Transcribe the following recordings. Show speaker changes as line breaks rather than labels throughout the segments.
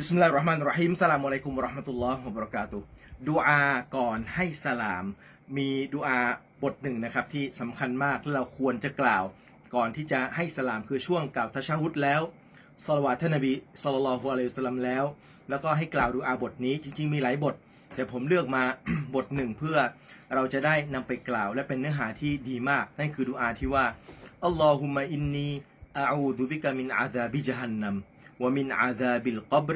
บิสมิลลาฮิรเราะห์มานิรเราะฮีมสลามอะลัยกุมวะเราะห์มะตุลลอฮ์วะบะเราะกาตุดูอาก่อนให้สลาม มีดูอาบทหนึ่งนะครับที่สำคัญมากและเราควรจะกล่าว ก่อนที่จะให้สลามคือช่วงกล่าวทะชะฮุดแล้วสลาวาตท่านนบีศ็อลลัลลอฮุอะลัยฮิวะซัลลัมแล้ว แล้วก็ให้กล่าวดูอาบทนี้จริง ๆ มีหลายบท แต่ผมเลือกมา บทหนึ่งเพื่อเราจะได้นำไปกล่าว และเป็นเนื้อหาที่ดีมาก นั่นคือดูอาที่ว่าอัลลอฮุมะอินนีอาอูดุบิกะมินอาซาบิจฮันนัม วะมินอาซาบิลกับร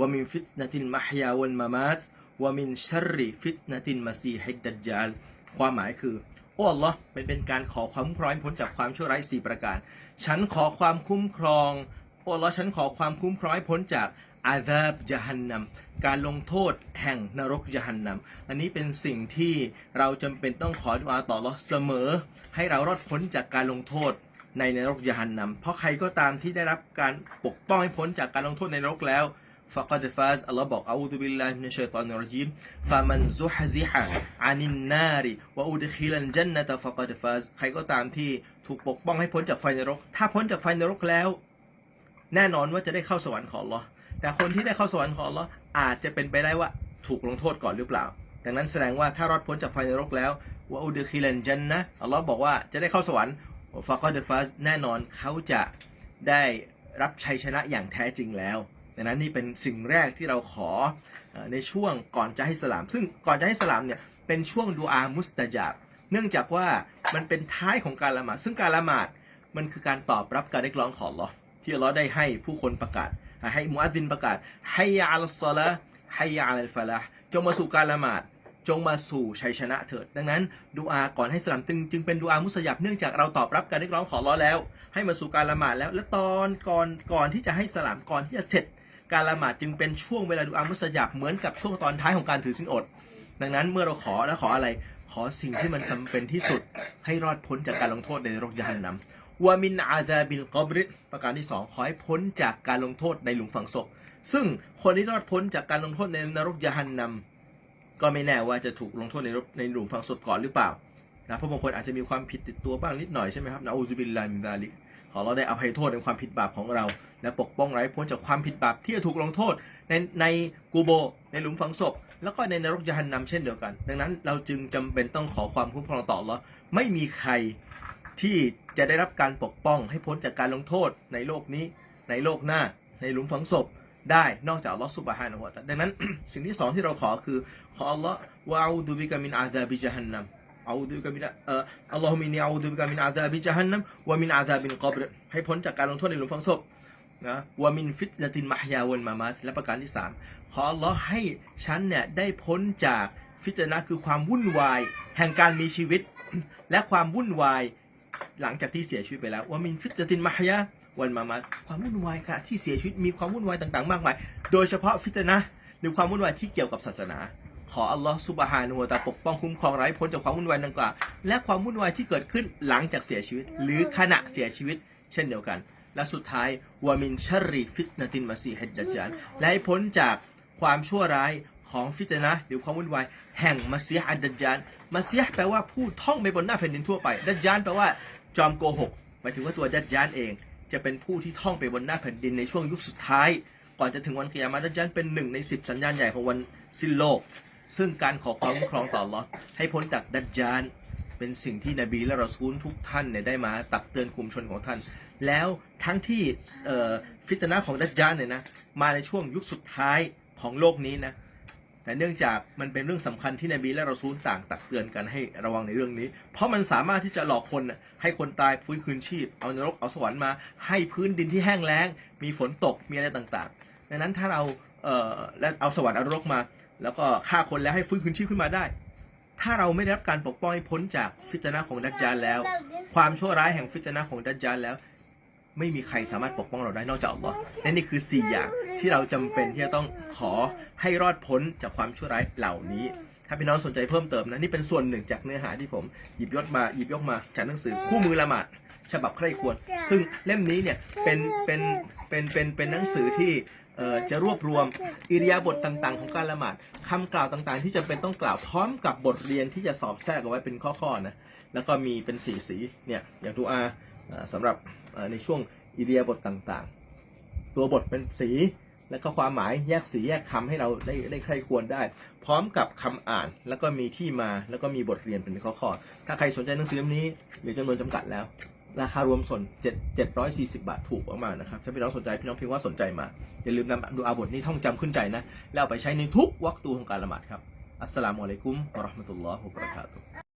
ومن فتنة المحيا والممات ومن شر فتنة المسيح الدجال ความหมายคือ โอ้ Allah เป็นเป็นการขอความคุ้มครองให้พ้นจากความชั่วร้ายสี่ประการ ฉันขอความคุ้มครอง โอ้ Allah ฉันขอความคุ้มครองให้พ้นจากอาซาบจฮันนัม การลงโทษแห่งนรกจฮันนัม อันนี้เป็นสิ่งที่เราจำเป็นต้องขอดุอาต่อ Allah เสมอ ให้เรารอดพ้นจากการลงโทษ ในนรกยานนำเพราะใครก็ตามที่ได้รับการปกป้องให้พ้นจากการลงโทษในนรกแล้วฟะกอดฟาสอัลลอฮ์บอกอาอูดุบิลลาฮิมินชชัยฏอนรจีมฟามันซุฮซิฮะอานินนารีวะอูดคิลันจันนะตฟะกอดฟาสใครก็ตามที่ถูกปกป้องให้พ้นจากไฟนรก ถ้าพ้นจากไฟนรกแล้ว แน่นอนว่าจะได้เข้าสวรรค์ของอัลลอฮ์แต่คนที่ได้เข้าสวรรค์ของอัลลอฮ์อาจจะเป็นไปได้ว่าถูกลงโทษก่อนหรือเปล่า ดังนั้นแสดงว่าถ้ารอดพ้นจากไฟนรกแล้วว่าอูดคิลันจันนะอัลลอฮ์บอกว่าจะได้เข้าสวรรค์ ฟาก็เดฟาสแน่นอนเขาจะได้รับชัยชนะอย่างแท้จริงแล้วดังนั้นนี่เป็นสิ่งแรกที่เราขอในช่วงก่อนจะให้สลาม ซึ่งก่อนจะให้สลามเนี่ยเป็นช่วงดูอามุสตาจาบเนื่องจากว่ามันเป็นท้ายของการละหมาดซึ่งการละหมาดมันคือการตอบรับการเรียกร้องของลอที่ลอได้ให้ผู้คนประกาศ ให้มุอัซินประกาศให้ยาอัลสลาให้ยาอัลฟะละจงมาสู่การละหมาด จงมาสู่ชัยชนะเถิด ดังนั้นดูอาก่อนให้สลามจึงจึงเป็นดูอามุสยับเนื่องจากเราตอบรับการเรียกร้องของอัลลอแล้ว ให้มาสู่การละหมาดแล้ว และตอนก่อนก่อนที่จะให้สลามก่อนที่จะเสร็จ การละหมาดจึงเป็นช่วงเวลาดูอามุสยับเหมือนกับช่วงตอนท้ายของการถือสินอด ดังนั้นเมื่อเราขอแล้วขออะไร ขอสิ่งที่มันจำเป็นที่สุด ให้รอดพ้นจากการลงโทษในนรกยานนำวามินอาซาบิลกอบริประการที่สองขอให้พ้นจากการลงโทษในหลุมฝังศพซึ่งคนที่รอดพ้นจากการลงโทษในนรกยานนำ ก็ไม่แน่ว่าจะถูกลงโทษในในหลุมฝังศพก่อนหรือเปล่านะเพราะบางคนอาจจะมีความผิดติดตัวบ้างนิดหน่อยใช่ไหมครับนะอูซุบิลลามินซาลิกขอเราได้อภัยโทษในความผิดบาปของเรา และปกป้องไร้พ้นจากความผิดบาปที่จะถูกลงโทษในในกูโบ ในหลุมฝังศพ แล้วก็ในนรกยานนำเช่นเดียวกัน ดังนั้นเราจึงจำเป็นต้องขอความคุ้มครองต่อแล้วไม่มีใครที่จะได้รับการปกป้องให้พ้นจากการลงโทษในโลกนี้ ในโลกหน้า ในหลุมฝังศพ ได้นอกจากอัลลอฮฺสุบฮานะฮูวะตะดังนั้น สิ่งที่สองที่เราขอคือ ขออัลลอฮ์วะอูดุบิกะมินอาซาบิจฮันนัมอูดุบิกะมินเอ่ออัลลอฮุมินีอูดุบิกะมินอาซาบิจฮันนัมวะมินอาซาบินกับรให้พ้นจากการลงโทษในหลุมฝังศพนะวะมินฟิตนะตินมะฮยาวัลมามาสและประการที่สามขออัลลอฮ์ให้ฉันเนี่ยได้พ้นจากฟิตนะคือความวุ่นวาย แห่งการมีชีวิต และความวุ่นวาย หลังจากที่เสียชีวิตไปแล้วว่ามินฟิตนะตินมะฮยาวันมามาความวุ่นวายขณะที่เสียชีวิตมีความวุ่นวายต่างๆ มากมาย โดยเฉพาะฟิตนะห์หรือความวุ่นวายที่เกี่ยวกับศาสนา ขออัลลอฮฺซุบฮานะฮูวะตะอาลาปกป้องคุ้มครองไร้พ้นจากความวุ่นวายดังกล่าวและความวุ่นวายที่เกิดขึ้นหลังจากเสียชีวิต หรือขณะเสียชีวิต เช่นเดียวกัน และสุดท้ายวามินชัรริฟิตนะตินมาซีฮิดดัจจานและให้พ้นจากความชั่วร้ายของฟิตนะห์หรือความวุ่นวายแห่งมัสยิดอัดดัจจานมัสยิดแปลว่าผู้ท่องไปบนหน้าแผ่นดินทั่วไป ดัจจานแปลว่า จอมโกหกหมายถึงว่าตัวดัจจานเอง จะเป็นผู้ที่ท่องไปบนหน้าแผ่นดินในช่วงยุคสุดท้าย ก่อนจะถึงวันกิยามะดัจญาลเป็นหนึ่งในสิบสัญญาณใหญ่ของวันสิ้นโลก ซึ่งการขอความคุ้มครองต่ออัลลอฮ์ให้พ้นจากดัจญาลเป็นสิ่งที่นบีและรอซูลทุกท่านเนี่ยได้มาตักเตือนกลุ่มชนของท่าน แล้วทั้งที่ฟิตนะของดัจญาลเนี่ยนะมาในช่วงยุคสุดท้ายของโลกนี้นะ แต่เนื่องจากมันเป็นเรื่องสำคัญที่นบีและเราซูลต่างตักเตือนกันให้ระวังในเรื่องนี้ เพราะมันสามารถที่จะหลอกคนให้คนตายฟื้นคืนชีพ เอานรกเอาสวรรค์มา ให้พื้นดินที่แห้งแล้ง มีฝนตกมีอะไรต่างๆ ดังนั้นถ้าเราเอ่อและเอาสวรรค์เอานรกมา แล้วก็ฆ่าคนแล้วให้ฟื้นคืนชีพขึ้นมาได้ ถ้าเราไม่ได้รับการปกป้องให้พ้นจากฟิตนะของดัจจาลแล้ว ความชั่วร้ายแห่งฟิตนะของดัจจาลแล้ว ไม่มีใครสามารถปกป้องเราได้นอกจากอัลลอฮ์และนี่คือ 4 อย่างที่เราจำเป็นที่จะต้องขอให้รอดพ้นจากความชั่วร้ายเหล่านี้ ถ้าพี่น้องสนใจเพิ่มเติมนะนี่เป็นส่วนหนึ่งจากเนื้อหาที่ผมหยิบยกมาหยิบยกมาจากหนังสือคู่มือละหมาดฉบับใครควร ซึ่งเล่มนี้เนี่ยเป็นเป็นเป็นเป็นเป็นหนังสือที่จะรวบรวมอิริยาบถต่างๆ ของการละหมาดคำกล่าวต่างๆ ที่จำเป็นต้องกล่าวพร้อมกับบทเรียนที่จะสอบแทรกเอาไว้เป็นข้อๆนะแล้วก็มีเป็นสีสีเนี่ยอย่างดูอา สำหรับในช่วงอิริยบถต่างๆ ตัวบทเป็นสีแล้วก็ความหมายแยกสีแยกคำให้เราได้ได้ใครควรได้ พร้อมกับคำอ่านแล้วก็มีที่มาแล้วก็มีบทเรียนเป็นข้อๆถ้าใครสนใจหนังสือเล่มนี้เหลือจำนวนจำกัดแล้ว ราคารวมส่วน740 บาทถูกมากๆนะครับถ้าพี่น้องสนใจพี่น้องพิมพ์ว่าสนใจมา อย่าลืมนำดูอาบทนี้ท่องจำขึ้นใจนะ แล้วไปใช้ในทุกวักตูของการละหมาดครับอัสสลามุอะลัยกุมวะราะห์มะตุลลอฮ์วะบะเราะกาตุฮ์